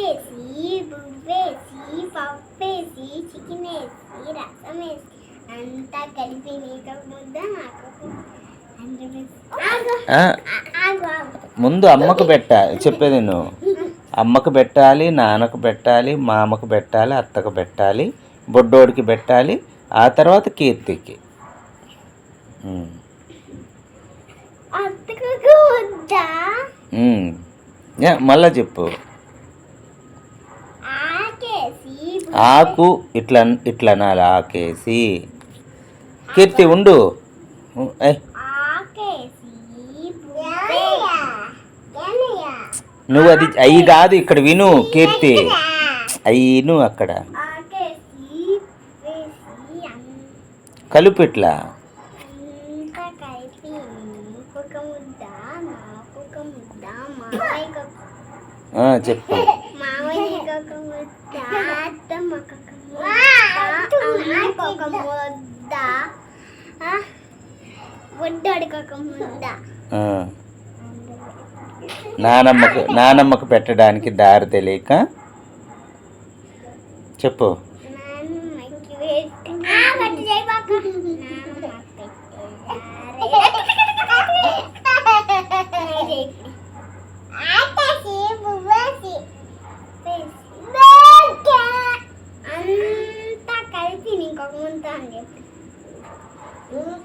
ఆకేసి బువ్వేసి పప్పేసి chicken వేసి రసం వేసి అంతా కలిపి నీకు ముద్ద. ముందు అమ్మకు పెట్టాలి చెప్పేది నువ్వు. అమ్మకు పెట్టాలి నాన్నకు పెట్టాలి మామకు పెట్టాలి అత్తకు పెట్టాలి బొడ్డోడికి పెట్టాలి ఆ తర్వాత కీర్తికి. మళ్ళా చెప్పు ఆకేసి ఆకు ఇట్లా ఇట్లా అనాలి ఆకేసి. కీర్తి ఉండు. నువ్వు అది అయ్యి కాదు ఇక్కడ విను కీర్తి. అయ్యి విను అక్కడ. కలుపు ఇట్లా. చెప్పు. అత్తమ్మకు ఒక ముద్ద అమ్మకు ముద్ద నానమ్మకు నానమ్మకు పెట్టడానికి దారి తెలియక చెప్పు. నాన్నమ్మకి పెట్టి పట్టు చేయబాక అంతా కలిపి నీకు ఒక ముంత అని చెప్పి చెప్పు కీర్తి నీకు బుద్ధ నీకు వద్ద నీకు ఇద్ద నీకు ఉమ్.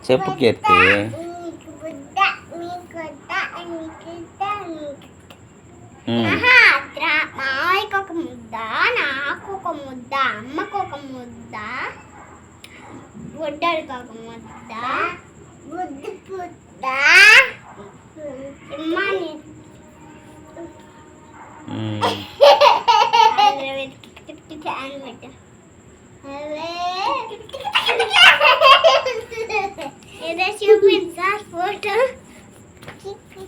అత్ర మావయ్యకి ఒక ముద్ద నాకు ఒక ముద్ద అమ్మకు ఒక ముద్ద బుడ్డడికి ఒక ముద్ద బుద్ధి పుద్ద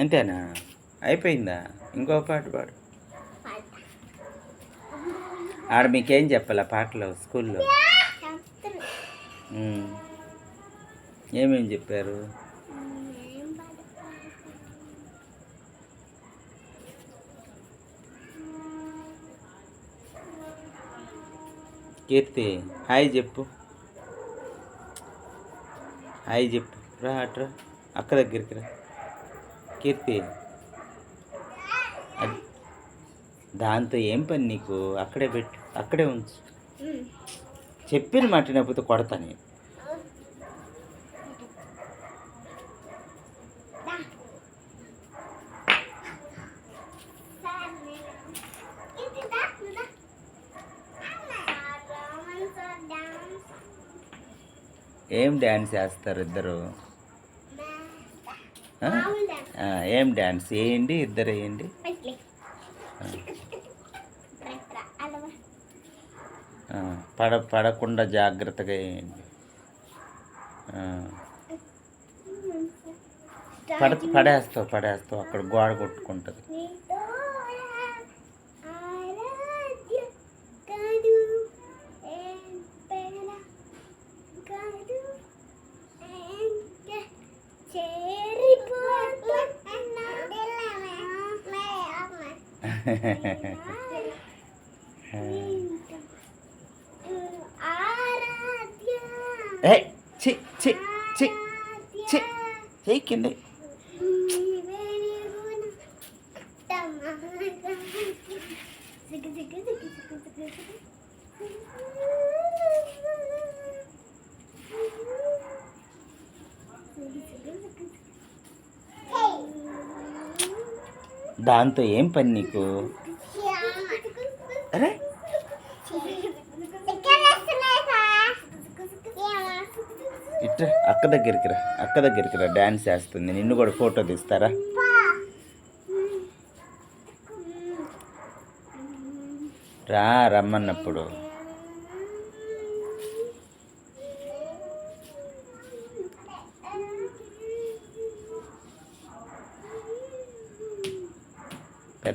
అంతేనా? అయిపోయిందా? ఇంకో పాట పాడు. ఆడ మీకేం చెప్పాలా పాటలు స్కూల్లో? ఏమేమి చెప్పారు? కీర్తి హాయ్ చెప్పు. హాయ్ చెప్పు. రా అట్రా అక్క దగ్గరికి రా. కీర్తి. దాంతో ఏం పని నీకు? అక్కడే పెట్టు. అక్కడే ఉంచు. చెప్పిన మాట వినకపోతే కొడతా నేను. ఏం డ్యాన్స్ చేస్తారు ఇద్దరు? ఏం డ్యాన్స్ వేయండి ఇద్దరు వేయండి పడ పడకుండా జాగ్రత్తగా వేయండి పడ పడేస్తావు పడేస్తావు. అక్కడ గోడ కొట్టుకుంటుంది. ഏ ചി ചി ചി ചി ജയിക്കണ്ടേ Thank you. దాంతో ఏం పని నీకు? అరే. ఇట్ట ఇట్రా అక్క దగ్గరికి రా అక్క దగ్గరికి రా డ్యాన్స్ వేస్తుంది. నిన్ను కూడా ఫోటో తీస్తారా? రా రమ్మన్నప్పుడు.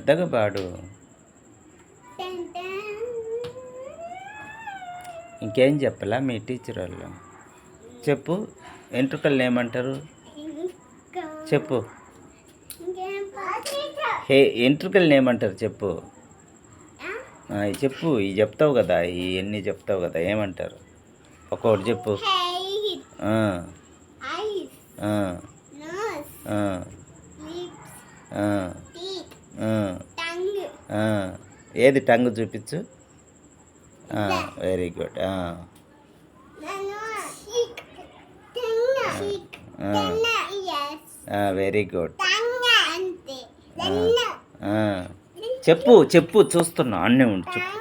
పెద్దగా పాడు. ఇంకేం చెప్పలా మీ టీచర్ వాళ్ళు? చెప్పు. ఎంట్రుకలు ఏమంటారు? చెప్పు. హే ఎంట్రుకలు ఏమంటారు చెప్పు. చెప్పు. ఇవి చెప్తావు కదా. ఇవన్నీ చెప్తావు కదా. ఏమంటారు? ఒక్కొక్కటి చెప్పు. ఏది టంగ్ చూపించు? Very good. Very good. చెప్పు చెప్పు చూస్తున్నా. అన్నీ ఉండి చెప్పు.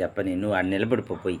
చెప్పని నువ్వు అన్ని నిలబడిపోయి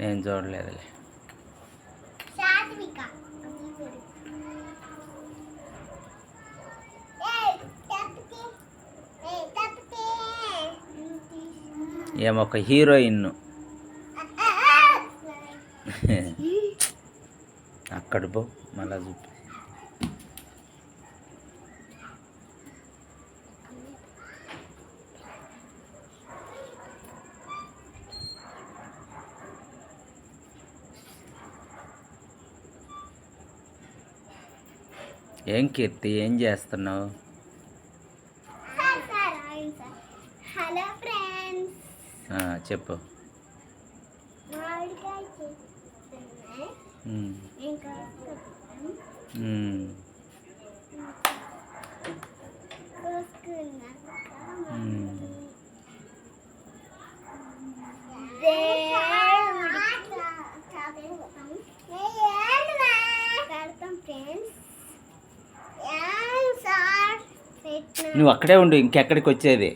నేను చూడలేదులే సాత్విక. ఏయ్, తప్పితే. ఏయ్, తప్పితే. ఏమో ఒక హీరోయిన్ అక్కడ పో మళ్ళా చూపి ఏం కీర్తి ఏం చేస్తున్నావు. Hello friends. చెప్పు. ఇంకా నువ్వు అక్కడే ఉండు ఇంకెక్కడికి వచ్చేది?